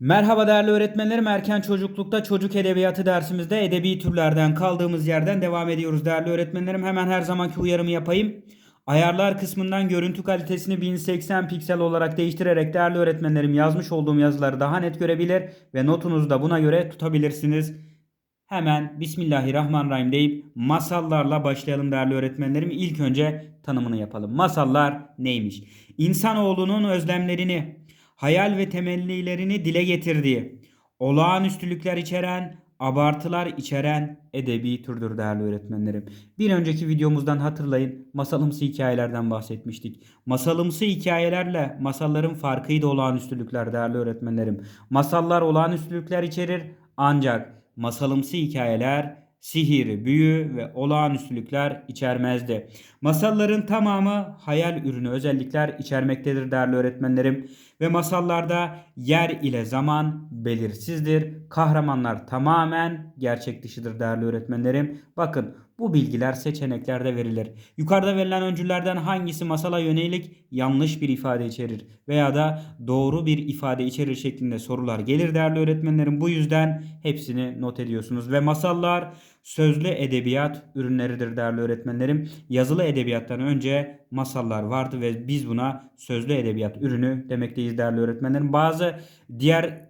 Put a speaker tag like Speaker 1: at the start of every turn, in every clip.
Speaker 1: Merhaba değerli öğretmenlerim. Erken çocuklukta çocuk edebiyatı dersimizde edebi türlerden kaldığımız yerden devam ediyoruz değerli öğretmenlerim. Hemen her zamanki uyarımı yapayım. Ayarlar kısmından görüntü kalitesini 1080 piksel olarak değiştirerek değerli öğretmenlerim yazmış olduğum yazıları daha net görebilir ve notunuzu da buna göre tutabilirsiniz. Hemen Bismillahirrahmanirrahim deyip masallarla başlayalım değerli öğretmenlerim. İlk önce tanımını yapalım. Masallar neymiş? İnsanoğlunun özlemlerini, hayal ve temellilerini dile getirdiği, olağanüstülükler içeren, abartılar içeren edebi türdür değerli öğretmenlerim. Bir önceki videomuzdan hatırlayın masalımsı hikayelerden bahsetmiştik. Masalımsı hikayelerle masalların farkıydı olağanüstülükler değerli öğretmenlerim. Masallar olağanüstülükler içerir ancak masalımsı hikayeler sihir, büyü ve olağanüstülükler içermezdi. Masalların tamamı hayal ürünü özellikler içermektedir değerli öğretmenlerim. Ve masallarda yer ile zaman belirsizdir. Kahramanlar tamamen gerçek dışıdır değerli öğretmenlerim. Bakın bu bilgiler seçeneklerde verilir. Yukarıda verilen öncüllerden hangisi masala yönelik yanlış bir ifade içerir veya da doğru bir ifade içerir şeklinde sorular gelir değerli öğretmenlerim. Bu yüzden hepsini not ediyorsunuz ve masallar sözlü edebiyat ürünleridir değerli öğretmenlerim. Yazılı edebiyattan önce masallar vardı ve biz buna sözlü edebiyat ürünü demekteyiz değerli öğretmenlerim. Bazı diğer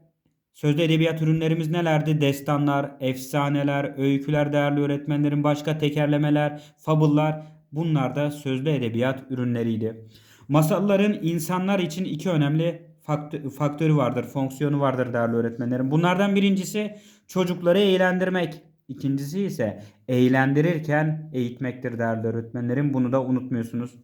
Speaker 1: Sözlü edebiyat ürünlerimiz nelerdi? Destanlar, efsaneler, öyküler değerli öğretmenlerin, başka tekerlemeler, fabıllar bunlar da sözlü edebiyat ürünleriydi. Masalların insanlar için iki önemli faktörü vardır, fonksiyonu vardır değerli öğretmenlerim. Bunlardan birincisi çocukları eğlendirmek. İkincisi ise eğlendirirken eğitmektir değerli öğretmenlerim. Bunu da unutmuyorsunuz.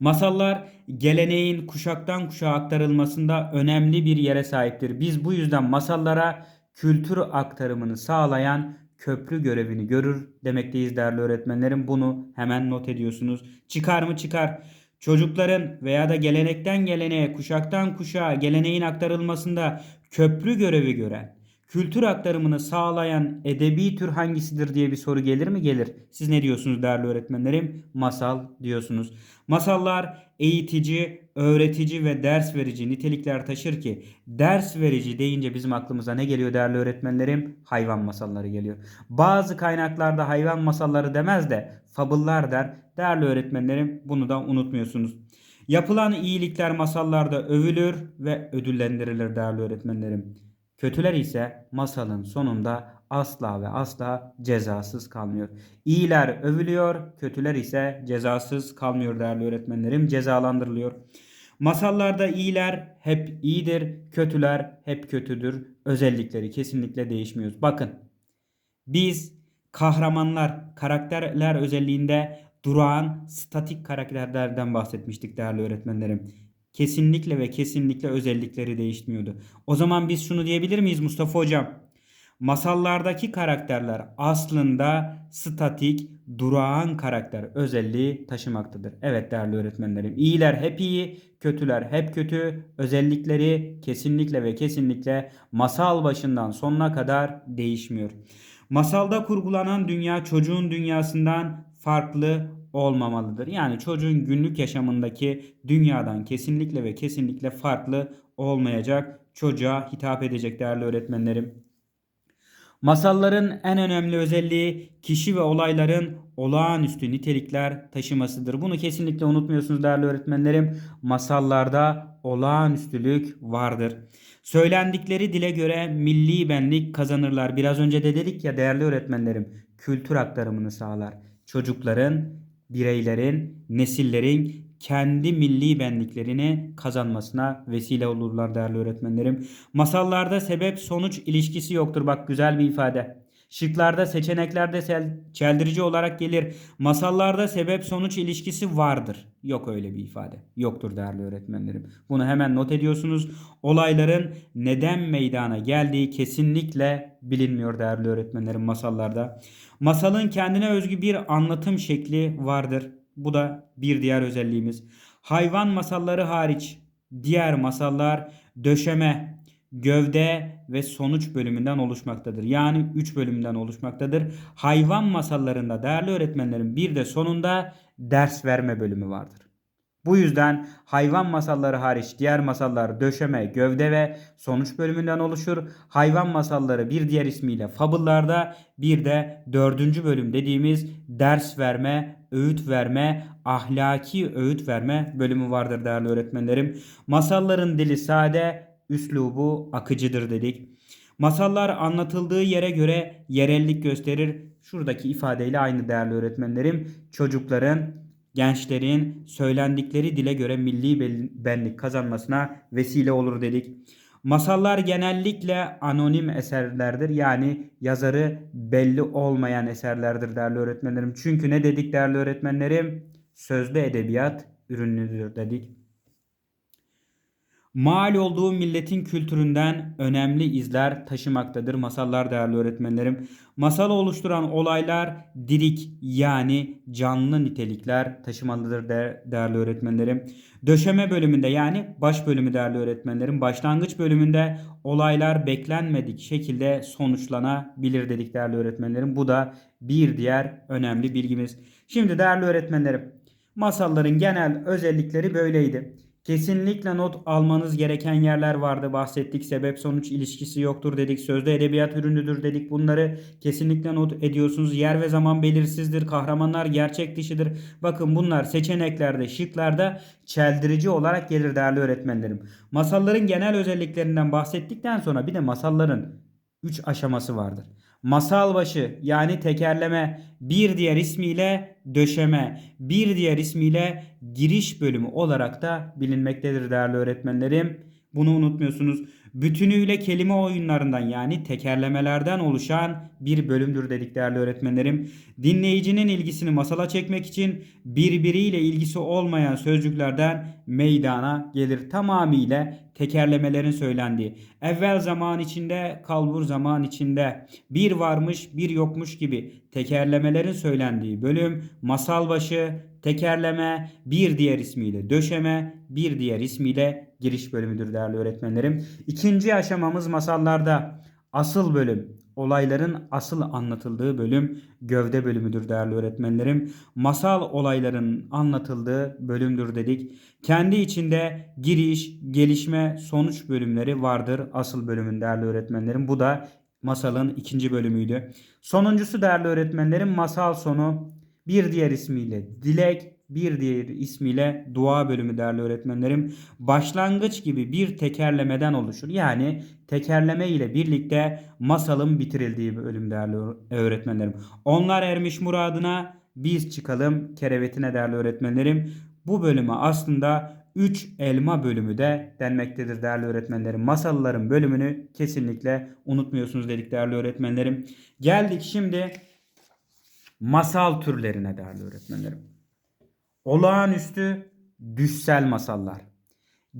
Speaker 1: Masallar geleneğin kuşaktan kuşağa aktarılmasında önemli bir yere sahiptir. Biz bu yüzden masallara kültür aktarımını sağlayan köprü görevini görür demekteyiz değerli öğretmenlerim. Bunu hemen not ediyorsunuz. Çıkar mı çıkar. Çocukların veya da gelenekten geleneğe, kuşaktan kuşağa geleneğin aktarılmasında köprü görevi gören kültür aktarımını sağlayan edebi tür hangisidir diye bir soru gelir mi? Gelir. Siz ne diyorsunuz değerli öğretmenlerim? Masal diyorsunuz. Masallar eğitici, öğretici ve ders verici nitelikler taşır ki ders verici deyince bizim aklımıza ne geliyor değerli öğretmenlerim? Hayvan masalları geliyor. Bazı kaynaklarda hayvan masalları demez de fabıllar der. Değerli öğretmenlerim bunu da unutmuyorsunuz. Yapılan iyilikler masallarda övülür ve ödüllendirilir değerli öğretmenlerim. Kötüler ise masalın sonunda asla ve asla cezasız kalmıyor. İyiler övülüyor, kötüler ise cezasız kalmıyor değerli öğretmenlerim, cezalandırılıyor. Masallarda iyiler hep iyidir, kötüler hep kötüdür. Özellikleri kesinlikle değişmiyor. Bakın biz kahramanlar, karakterler özelliğinde durağan, statik karakterlerden bahsetmiştik değerli öğretmenlerim kesinlikle ve kesinlikle özellikleri değişmiyordu. O zaman biz şunu diyebilir miyiz Mustafa Hocam? Masallardaki karakterler aslında statik, durağan karakter özelliği taşımaktadır. Evet değerli öğretmenlerim. İyiler hep iyi, kötüler hep kötü. Özellikleri kesinlikle ve kesinlikle masal başından sonuna kadar değişmiyor. Masalda kurgulanan dünya çocuğun dünyasından farklı olmamalıdır. Yani çocuğun günlük yaşamındaki dünyadan kesinlikle ve kesinlikle farklı olmayacak. Çocuğa hitap edecek değerli öğretmenlerim. Masalların en önemli özelliği kişi ve olayların olağanüstü nitelikler taşımasıdır. Bunu kesinlikle unutmuyorsunuz değerli öğretmenlerim. Masallarda olağanüstülük vardır. Söylendikleri dile göre milli benlik kazanırlar. Biraz önce de dedik ya değerli öğretmenlerim kültür aktarımını sağlar. Çocukların bireylerin, nesillerin kendi milli benliklerini kazanmasına vesile olurlar değerli öğretmenlerim. Masallarda sebep sonuç ilişkisi yoktur. Bak güzel bir ifade. Şıklarda seçeneklerde çeldirici olarak gelir. Masallarda sebep sonuç ilişkisi vardır. Yok öyle bir ifade. Yoktur değerli öğretmenlerim. Bunu hemen not ediyorsunuz. Olayların neden meydana geldiği kesinlikle bilinmiyor değerli öğretmenlerim masallarda. Masalın kendine özgü bir anlatım şekli vardır. Bu da bir diğer özelliğimiz. Hayvan masalları hariç diğer masallar döşeme, gövde ve sonuç bölümünden oluşmaktadır. Yani 3 bölümden oluşmaktadır. Hayvan masallarında değerli öğretmenlerin bir de sonunda ders verme bölümü vardır. Bu yüzden hayvan masalları hariç diğer masallar döşeme, gövde ve sonuç bölümünden oluşur. Hayvan masalları bir diğer ismiyle fabıllarda bir de dördüncü bölüm dediğimiz ders verme, öğüt verme, ahlaki öğüt verme bölümü vardır değerli öğretmenlerim. Masalların dili sade, üslubu akıcıdır dedik. Masallar anlatıldığı yere göre yerellik gösterir. Şuradaki ifadeyle aynı değerli öğretmenlerim. Çocukların, gençlerin söylendikleri dile göre milli benlik kazanmasına vesile olur dedik. Masallar genellikle anonim eserlerdir. Yani yazarı belli olmayan eserlerdir değerli öğretmenlerim. Çünkü ne dedik değerli öğretmenlerim? Sözlü edebiyat ürünüdür dedik. Mal olduğu milletin kültüründen önemli izler taşımaktadır masallar değerli öğretmenlerim. Masal oluşturan olaylar dirik yani canlı nitelikler taşımalıdır de, değerli öğretmenlerim. Döşeme bölümünde yani baş bölümü değerli öğretmenlerim. Başlangıç bölümünde olaylar beklenmedik şekilde sonuçlanabilir dedik değerli öğretmenlerim. Bu da bir diğer önemli bilgimiz. Şimdi değerli öğretmenlerim masalların genel özellikleri böyleydi. Kesinlikle not almanız gereken yerler vardı. Bahsettik sebep sonuç ilişkisi yoktur dedik. Sözde edebiyat ürünüdür dedik. Bunları kesinlikle not ediyorsunuz. Yer ve zaman belirsizdir. Kahramanlar gerçek dışıdır. Bakın bunlar seçeneklerde, şıklarda çeldirici olarak gelir değerli öğretmenlerim. Masalların genel özelliklerinden bahsettikten sonra bir de masalların 3 aşaması vardır. Masal başı yani tekerleme bir diğer ismiyle döşeme bir diğer ismiyle giriş bölümü olarak da bilinmektedir değerli öğretmenlerim. Bunu unutmuyorsunuz. Bütünüyle kelime oyunlarından yani tekerlemelerden oluşan bir bölümdür dedik değerli öğretmenlerim. Dinleyicinin ilgisini masala çekmek için birbiriyle ilgisi olmayan sözcüklerden meydana gelir. Tamamıyla tekerlemelerin söylendiği. Evvel zaman içinde, kalbur zaman içinde, bir varmış bir yokmuş gibi tekerlemelerin söylendiği bölüm masal başı, tekerleme, bir diğer ismiyle döşeme, bir diğer ismiyle giriş bölümüdür değerli öğretmenlerim. İkinci aşamamız masallarda asıl bölüm olayların asıl anlatıldığı bölüm gövde bölümüdür değerli öğretmenlerim. Masal olayların anlatıldığı bölümdür dedik. Kendi içinde giriş, gelişme, sonuç bölümleri vardır asıl bölümün değerli öğretmenlerim. Bu da masalın ikinci bölümüydü. Sonuncusu değerli öğretmenlerim masal sonu bir diğer ismiyle dilek, bir diğer ismiyle dua bölümü değerli öğretmenlerim. Başlangıç gibi bir tekerlemeden oluşur. Yani tekerleme ile birlikte masalın bitirildiği bölüm değerli öğretmenlerim. Onlar ermiş muradına biz çıkalım kerevetine değerli öğretmenlerim. Bu bölüme aslında 3 elma bölümü de denmektedir değerli öğretmenlerim. Masalların bölümünü kesinlikle unutmuyorsunuz dedik değerli öğretmenlerim. Geldik şimdi masal türlerine değerli öğretmenlerim. Olağanüstü düşsel masallar,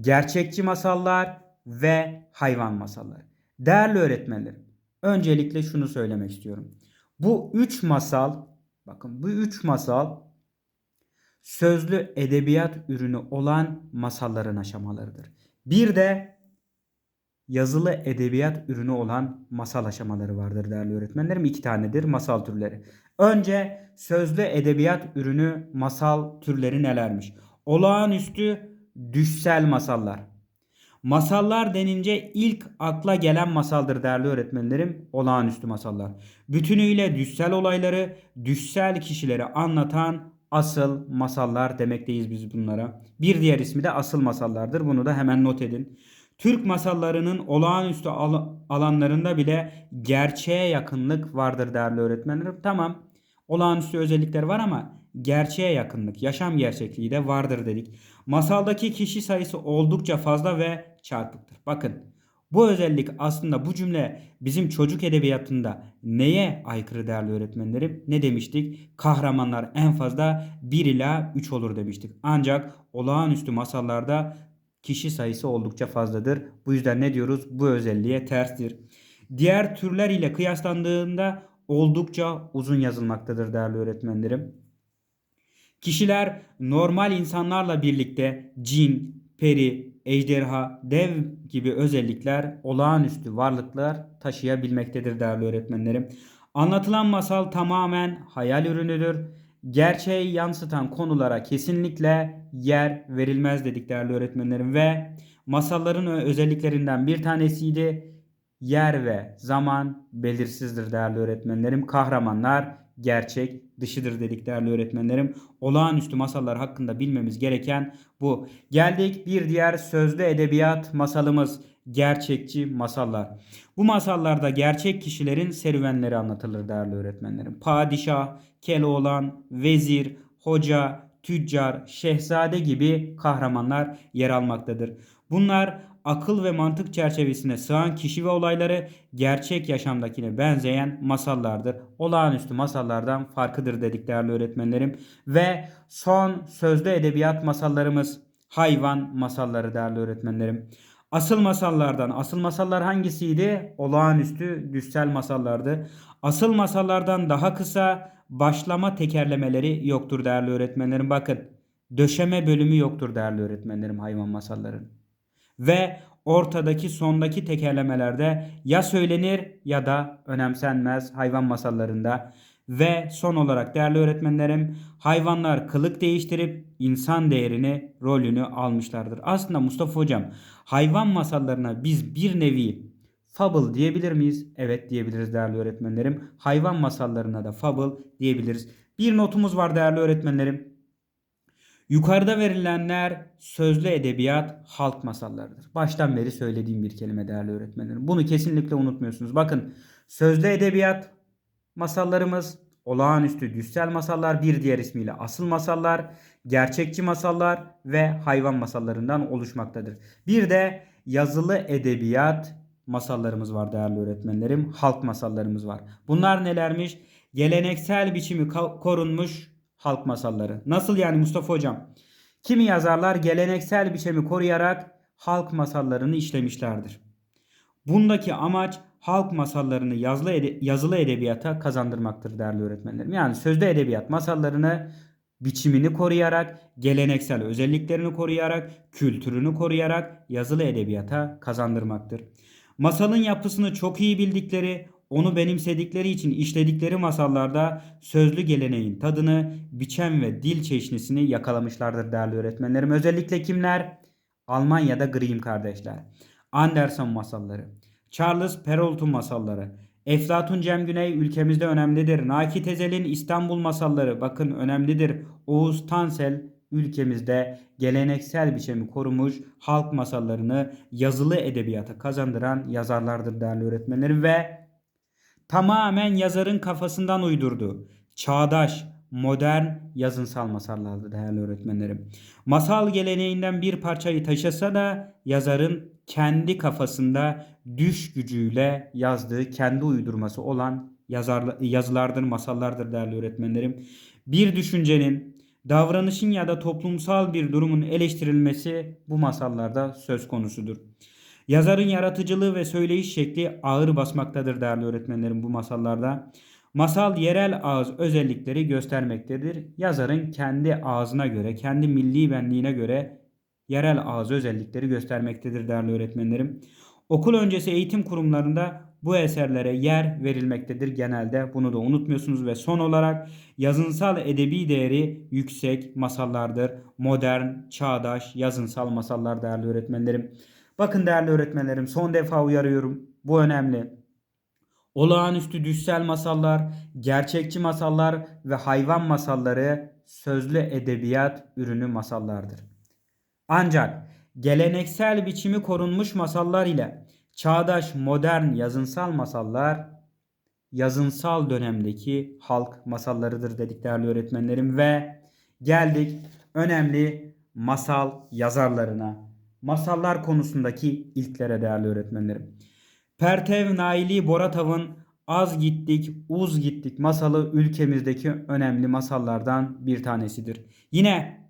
Speaker 1: gerçekçi masallar ve hayvan masalları. Değerli öğretmenlerim, öncelikle şunu söylemek istiyorum. Bu üç masal, bakın bu üç masal sözlü edebiyat ürünü olan masalların aşamalarıdır. Bir de yazılı edebiyat ürünü olan masal aşamaları vardır değerli öğretmenlerim. İki tanedir masal türleri. Önce sözlü edebiyat ürünü masal türleri nelermiş? Olağanüstü düşsel masallar. Masallar denince ilk akla gelen masaldır değerli öğretmenlerim. Olağanüstü masallar. Bütünüyle düşsel olayları, düşsel kişileri anlatan asıl masallar demekteyiz biz bunlara. Bir diğer ismi de asıl masallardır. Bunu da hemen not edin. Türk masallarının olağanüstü al alanlarında bile gerçeğe yakınlık vardır değerli öğretmenlerim. Tamam olağanüstü özellikler var ama gerçeğe yakınlık, yaşam gerçekliği de vardır dedik. Masaldaki kişi sayısı oldukça fazla ve çarpıktır. Bakın bu özellik aslında bu cümle bizim çocuk edebiyatında neye aykırı değerli öğretmenlerim? Ne demiştik? Kahramanlar en fazla 1 ila 3 olur demiştik. Ancak olağanüstü masallarda kişi sayısı oldukça fazladır. Bu yüzden ne diyoruz? Bu özelliğe terstir. Diğer türler ile kıyaslandığında oldukça uzun yazılmaktadır değerli öğretmenlerim. Kişiler normal insanlarla birlikte cin, peri, ejderha, dev gibi özellikler, olağanüstü varlıklar taşıyabilmektedir değerli öğretmenlerim. Anlatılan masal tamamen hayal ürünüdür. gerçeği yansıtan konulara kesinlikle yer verilmez dedik değerli öğretmenlerim ve masalların özelliklerinden bir tanesiydi. Yer ve zaman belirsizdir değerli öğretmenlerim. Kahramanlar gerçek dışıdır dedik değerli öğretmenlerim. Olağanüstü masallar hakkında bilmemiz gereken bu. Geldik bir diğer sözlü edebiyat masalımız gerçekçi masallar. Bu masallarda gerçek kişilerin serüvenleri anlatılır değerli öğretmenlerim. Padişah, Keloğlan, vezir, hoca, tüccar, şehzade gibi kahramanlar yer almaktadır. Bunlar akıl ve mantık çerçevesine sığan kişi ve olayları gerçek yaşamdakine benzeyen masallardır. Olağanüstü masallardan farkıdır dedik değerli öğretmenlerim. Ve son sözlü edebiyat masallarımız hayvan masalları değerli öğretmenlerim. Asıl masallardan, asıl masallar hangisiydi? Olağanüstü düssel masallardı. Asıl masallardan daha kısa başlama tekerlemeleri yoktur değerli öğretmenlerim. Bakın döşeme bölümü yoktur değerli öğretmenlerim hayvan masallarının. Ve ortadaki sondaki tekerlemelerde ya söylenir ya da önemsenmez hayvan masallarında. Ve son olarak değerli öğretmenlerim hayvanlar kılık değiştirip insan değerini rolünü almışlardır. Aslında Mustafa hocam hayvan masallarına biz bir nevi fable diyebilir miyiz? Evet diyebiliriz değerli öğretmenlerim. Hayvan masallarına da fable diyebiliriz. Bir notumuz var değerli öğretmenlerim. Yukarıda verilenler sözlü edebiyat halk masallarıdır. Baştan beri söylediğim bir kelime değerli öğretmenlerim. Bunu kesinlikle unutmuyorsunuz. Bakın sözlü edebiyat masallarımız olağanüstü düssel masallar bir diğer ismiyle asıl masallar, gerçekçi masallar ve hayvan masallarından oluşmaktadır. Bir de yazılı edebiyat masallarımız var değerli öğretmenlerim. Halk masallarımız var. Bunlar nelermiş? Geleneksel biçimi korunmuş halk masalları. Nasıl yani Mustafa hocam? Kimi yazarlar geleneksel biçimi koruyarak halk masallarını işlemişlerdir. Bundaki amaç halk masallarını yazılı, ede- yazılı edebiyata kazandırmaktır değerli öğretmenlerim. Yani sözlü edebiyat masallarını biçimini koruyarak, geleneksel özelliklerini koruyarak, kültürünü koruyarak yazılı edebiyata kazandırmaktır. Masalın yapısını çok iyi bildikleri, onu benimsedikleri için işledikleri masallarda sözlü geleneğin tadını, biçem ve dil çeşnisini yakalamışlardır değerli öğretmenlerim. Özellikle kimler? Almanya'da Grimm kardeşler. Anderson masalları. Charles Perrault'un masalları. Eflatun Cem Güney ülkemizde önemlidir. Nakit Ezel'in İstanbul masalları bakın önemlidir. Oğuz Tansel ülkemizde geleneksel biçimi korumuş halk masallarını yazılı edebiyata kazandıran yazarlardır değerli öğretmenlerim ve tamamen yazarın kafasından uydurdu. Çağdaş, modern yazınsal masallardı değerli öğretmenlerim. Masal geleneğinden bir parçayı taşısa da yazarın kendi kafasında düş gücüyle yazdığı kendi uydurması olan yazar, yazılardır, masallardır değerli öğretmenlerim. Bir düşüncenin, davranışın ya da toplumsal bir durumun eleştirilmesi bu masallarda söz konusudur. Yazarın yaratıcılığı ve söyleyiş şekli ağır basmaktadır değerli öğretmenlerim bu masallarda. Masal yerel ağız özellikleri göstermektedir. Yazarın kendi ağzına göre, kendi milli benliğine göre yerel ağız özellikleri göstermektedir değerli öğretmenlerim. Okul öncesi eğitim kurumlarında bu eserlere yer verilmektedir genelde. Bunu da unutmuyorsunuz ve son olarak yazınsal edebi değeri yüksek masallardır. Modern, çağdaş, yazınsal masallar değerli öğretmenlerim. Bakın değerli öğretmenlerim son defa uyarıyorum. Bu önemli. Olağanüstü düşsel masallar, gerçekçi masallar ve hayvan masalları sözlü edebiyat ürünü masallardır. Ancak geleneksel biçimi korunmuş masallar ile çağdaş modern yazınsal masallar yazınsal dönemdeki halk masallarıdır dedik değerli öğretmenlerim ve geldik önemli masal yazarlarına. Masallar konusundaki ilklere değerli öğretmenlerim. Pertev Naili Boratav'ın Az Gittik, Uz Gittik masalı ülkemizdeki önemli masallardan bir tanesidir. Yine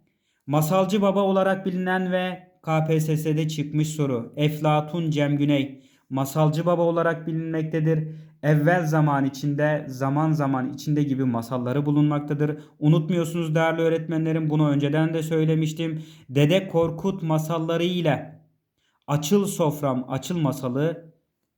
Speaker 1: Masalcı Baba olarak bilinen ve KPSS'de çıkmış soru Eflatun Cem Güney Masalcı Baba olarak bilinmektedir. Evvel zaman içinde, zaman zaman içinde gibi masalları bulunmaktadır. Unutmuyorsunuz değerli öğretmenlerim bunu önceden de söylemiştim. Dede Korkut masalları ile Açıl Sofram Açıl masalı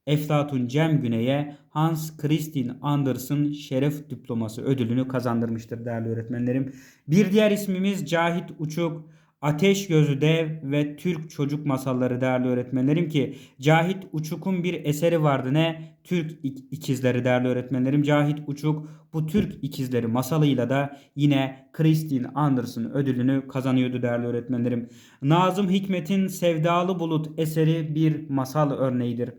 Speaker 1: Eflatun Cem Güney'e Hans Christian Andersen Şeref Diploması ödülünü kazandırmıştır değerli öğretmenlerim. Bir diğer ismimiz Cahit Uçuk. Ateş Gözü Dev ve Türk Çocuk Masalları değerli öğretmenlerim ki Cahit Uçuk'un bir eseri vardı ne? Türk İkizleri değerli öğretmenlerim. Cahit Uçuk bu Türk İkizleri masalıyla da yine Christine Anderson ödülünü kazanıyordu değerli öğretmenlerim. Nazım Hikmet'in Sevdalı Bulut eseri bir masal örneğidir.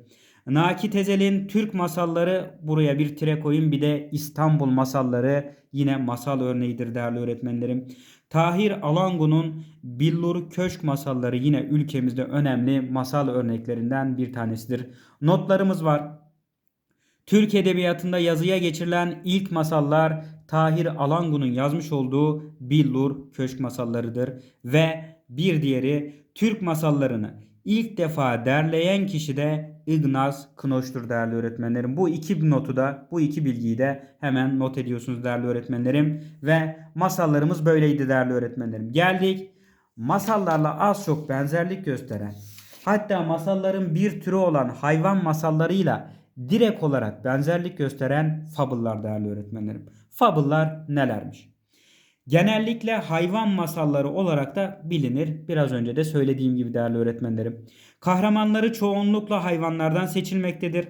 Speaker 1: Naki Tezel'in Türk masalları buraya bir tire koyun bir de İstanbul masalları yine masal örneğidir değerli öğretmenlerim. Tahir Alangu'nun Billur Köşk masalları yine ülkemizde önemli masal örneklerinden bir tanesidir. Notlarımız var. Türk Edebiyatı'nda yazıya geçirilen ilk masallar Tahir Alangu'nun yazmış olduğu Billur Köşk masallarıdır ve bir diğeri Türk masallarını ilk defa derleyen kişi de Ignaz Knoş'tur değerli öğretmenlerim. Bu iki notu da bu iki bilgiyi de hemen not ediyorsunuz değerli öğretmenlerim. Ve masallarımız böyleydi değerli öğretmenlerim. Geldik masallarla az çok benzerlik gösteren hatta masalların bir türü olan hayvan masallarıyla direkt olarak benzerlik gösteren fabıllar değerli öğretmenlerim. Fabıllar nelermiş? Genellikle hayvan masalları olarak da bilinir. Biraz önce de söylediğim gibi değerli öğretmenlerim. Kahramanları çoğunlukla hayvanlardan seçilmektedir.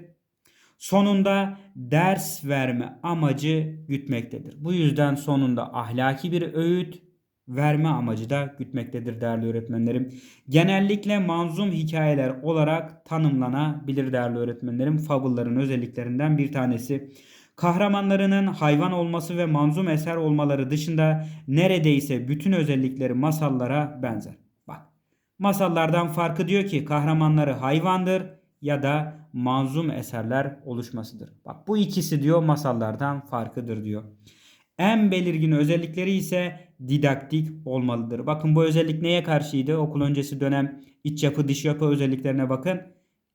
Speaker 1: Sonunda ders verme amacı gütmektedir. Bu yüzden sonunda ahlaki bir öğüt verme amacı da gütmektedir değerli öğretmenlerim. Genellikle manzum hikayeler olarak tanımlanabilir değerli öğretmenlerim. Fabulların özelliklerinden bir tanesi. Kahramanlarının hayvan olması ve manzum eser olmaları dışında neredeyse bütün özellikleri masallara benzer. Bak masallardan farkı diyor ki kahramanları hayvandır ya da manzum eserler oluşmasıdır. Bak bu ikisi diyor masallardan farkıdır diyor. En belirgin özellikleri ise didaktik olmalıdır. Bakın bu özellik neye karşıydı? Okul öncesi dönem iç yapı dış yapı özelliklerine bakın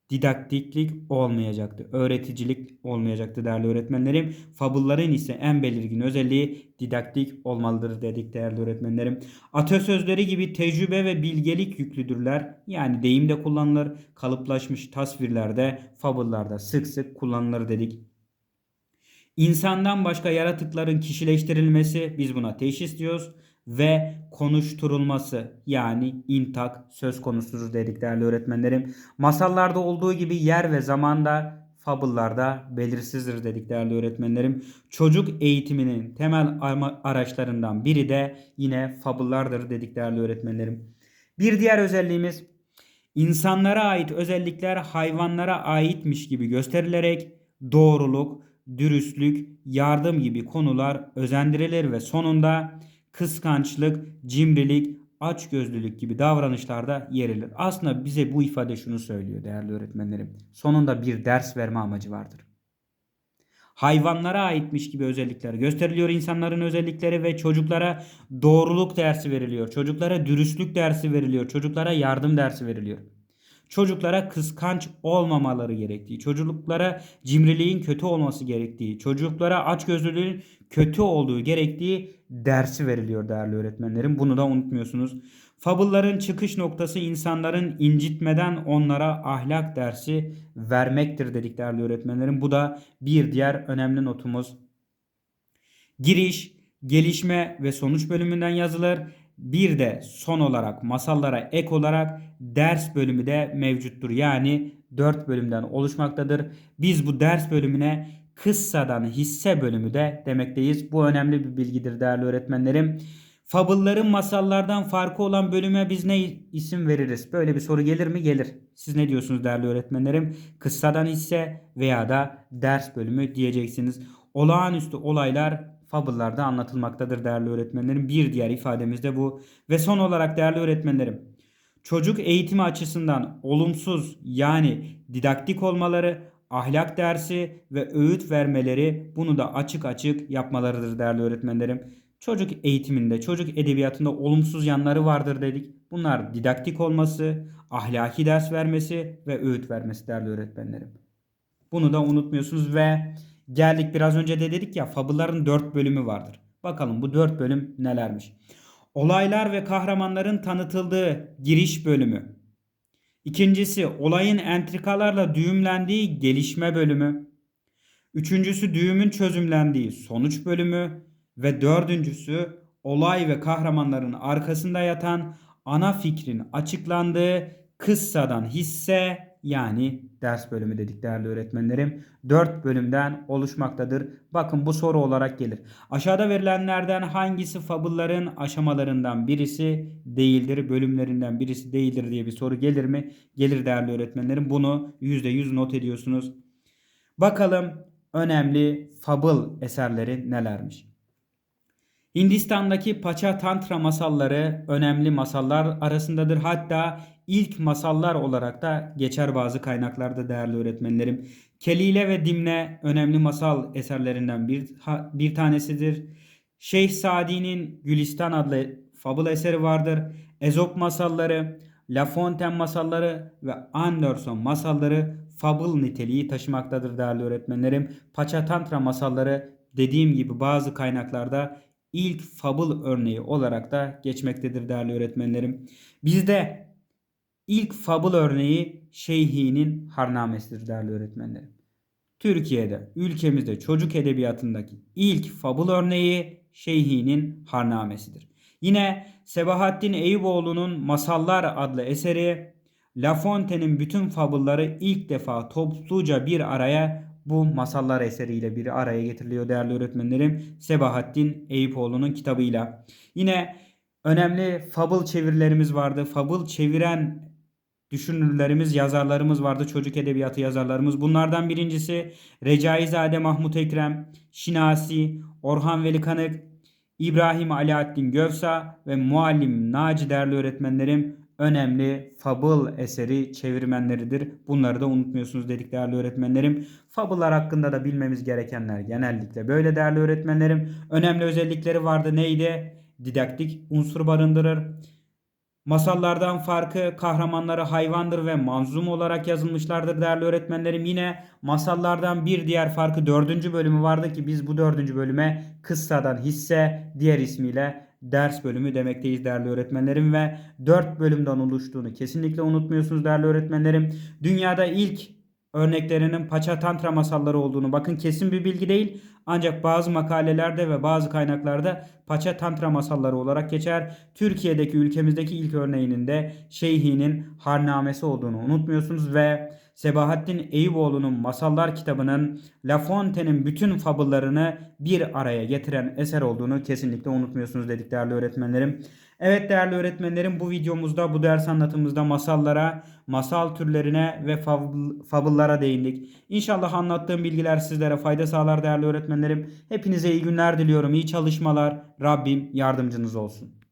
Speaker 1: didaktiklik olmayacaktı. Öğreticilik olmayacaktı değerli öğretmenlerim. Fabulların ise en belirgin özelliği didaktik olmalıdır dedik değerli öğretmenlerim. Atasözleri gibi tecrübe ve bilgelik yüklüdürler. Yani deyimde kullanılır. Kalıplaşmış tasvirlerde, fabullarda sık sık kullanılır dedik. İnsandan başka yaratıkların kişileştirilmesi biz buna teşhis diyoruz ve konuşturulması yani intak söz konusudur dedik değerli öğretmenlerim. Masallarda olduğu gibi yer ve zamanda fabıllarda belirsizdir dedik değerli öğretmenlerim. Çocuk eğitiminin temel araçlarından biri de yine fabıllardır dedik değerli öğretmenlerim. Bir diğer özelliğimiz insanlara ait özellikler hayvanlara aitmiş gibi gösterilerek doğruluk, dürüstlük, yardım gibi konular özendirilir ve sonunda kıskançlık, cimrilik, açgözlülük gibi davranışlarda yer alır. Aslında bize bu ifade şunu söylüyor değerli öğretmenlerim. Sonunda bir ders verme amacı vardır. Hayvanlara aitmiş gibi özellikler gösteriliyor insanların özellikleri ve çocuklara doğruluk dersi veriliyor. Çocuklara dürüstlük dersi veriliyor. Çocuklara yardım dersi veriliyor çocuklara kıskanç olmamaları gerektiği, çocuklara cimriliğin kötü olması gerektiği, çocuklara açgözlülüğün kötü olduğu gerektiği dersi veriliyor değerli öğretmenlerim. Bunu da unutmuyorsunuz. Fabılların çıkış noktası insanların incitmeden onlara ahlak dersi vermektir dedik değerli öğretmenlerim. Bu da bir diğer önemli notumuz. Giriş, gelişme ve sonuç bölümünden yazılır. Bir de son olarak masallara ek olarak ders bölümü de mevcuttur. Yani 4 bölümden oluşmaktadır. Biz bu ders bölümüne kıssadan hisse bölümü de demekteyiz. Bu önemli bir bilgidir değerli öğretmenlerim. Fabılların masallardan farkı olan bölüme biz ne isim veririz? Böyle bir soru gelir mi? Gelir. Siz ne diyorsunuz değerli öğretmenlerim? Kıssadan hisse veya da ders bölümü diyeceksiniz. Olağanüstü olaylar fabıllarda anlatılmaktadır değerli öğretmenlerim. Bir diğer ifademiz de bu. Ve son olarak değerli öğretmenlerim çocuk eğitimi açısından olumsuz yani didaktik olmaları, ahlak dersi ve öğüt vermeleri bunu da açık açık yapmalarıdır değerli öğretmenlerim. Çocuk eğitiminde, çocuk edebiyatında olumsuz yanları vardır dedik. Bunlar didaktik olması, ahlaki ders vermesi ve öğüt vermesi değerli öğretmenlerim. Bunu da unutmuyorsunuz ve Geldik biraz önce de dedik ya fabılların 4 bölümü vardır. Bakalım bu 4 bölüm nelermiş. Olaylar ve kahramanların tanıtıldığı giriş bölümü. İkincisi olayın entrikalarla düğümlendiği gelişme bölümü. Üçüncüsü düğümün çözümlendiği sonuç bölümü. Ve dördüncüsü olay ve kahramanların arkasında yatan ana fikrin açıklandığı kıssadan hisse yani ders bölümü dedik değerli öğretmenlerim. 4 bölümden oluşmaktadır. Bakın bu soru olarak gelir. Aşağıda verilenlerden hangisi fabulların aşamalarından birisi değildir, bölümlerinden birisi değildir diye bir soru gelir mi? Gelir değerli öğretmenlerim. Bunu %100 not ediyorsunuz. Bakalım önemli fabul eserleri nelermiş? Hindistan'daki Paça Tantra masalları önemli masallar arasındadır. Hatta ilk masallar olarak da geçer bazı kaynaklarda değerli öğretmenlerim. Kelile ve Dimne önemli masal eserlerinden bir, bir tanesidir. Şeyh Sadi'nin Gülistan adlı fabul eseri vardır. Ezop masalları, La Fontaine masalları ve Anderson masalları fabul niteliği taşımaktadır değerli öğretmenlerim. Paça Tantra masalları dediğim gibi bazı kaynaklarda ilk fabul örneği olarak da geçmektedir değerli öğretmenlerim. Bizde ilk fabul örneği Şeyhi'nin Harnamesidir değerli öğretmenlerim. Türkiye'de, ülkemizde çocuk edebiyatındaki ilk fabul örneği Şeyhi'nin Harnamesidir. Yine Sebahattin Eyüboğlu'nun Masallar adlı eseri La Fontaine'in bütün fabulları ilk defa topluca bir araya bu masallar eseriyle bir araya getiriliyor değerli öğretmenlerim. Sebahattin Eyüpoğlu'nun kitabıyla. Yine önemli fabul çevirilerimiz vardı. Fabul çeviren düşünürlerimiz, yazarlarımız vardı. Çocuk edebiyatı yazarlarımız. Bunlardan birincisi Recaizade Mahmut Ekrem, Şinasi, Orhan Veli Kanık, İbrahim Alaaddin Gövsa ve Muallim Naci değerli öğretmenlerim önemli fabıl eseri çevirmenleridir. Bunları da unutmuyorsunuz dedik değerli öğretmenlerim. Fabıllar hakkında da bilmemiz gerekenler genellikle böyle değerli öğretmenlerim. Önemli özellikleri vardı neydi? Didaktik unsur barındırır. Masallardan farkı kahramanları hayvandır ve manzum olarak yazılmışlardır değerli öğretmenlerim. Yine masallardan bir diğer farkı dördüncü bölümü vardı ki biz bu dördüncü bölüme kıssadan hisse diğer ismiyle ders bölümü demekteyiz değerli öğretmenlerim ve 4 bölümden oluştuğunu kesinlikle unutmuyorsunuz değerli öğretmenlerim. Dünyada ilk örneklerinin Paça Tantra masalları olduğunu bakın kesin bir bilgi değil ancak bazı makalelerde ve bazı kaynaklarda Paça Tantra masalları olarak geçer. Türkiye'deki ülkemizdeki ilk örneğinin de Şeyhi'nin Harnamesi olduğunu unutmuyorsunuz ve Sebahattin Eyüboğlu'nun Masallar kitabının La Fontaine'in bütün fabıllarını bir araya getiren eser olduğunu kesinlikle unutmuyorsunuz dedik değerli öğretmenlerim. Evet değerli öğretmenlerim bu videomuzda bu ders anlatımımızda masallara, masal türlerine ve fabıllara değindik. İnşallah anlattığım bilgiler sizlere fayda sağlar değerli öğretmenlerim. Hepinize iyi günler diliyorum. İyi çalışmalar. Rabbim yardımcınız olsun.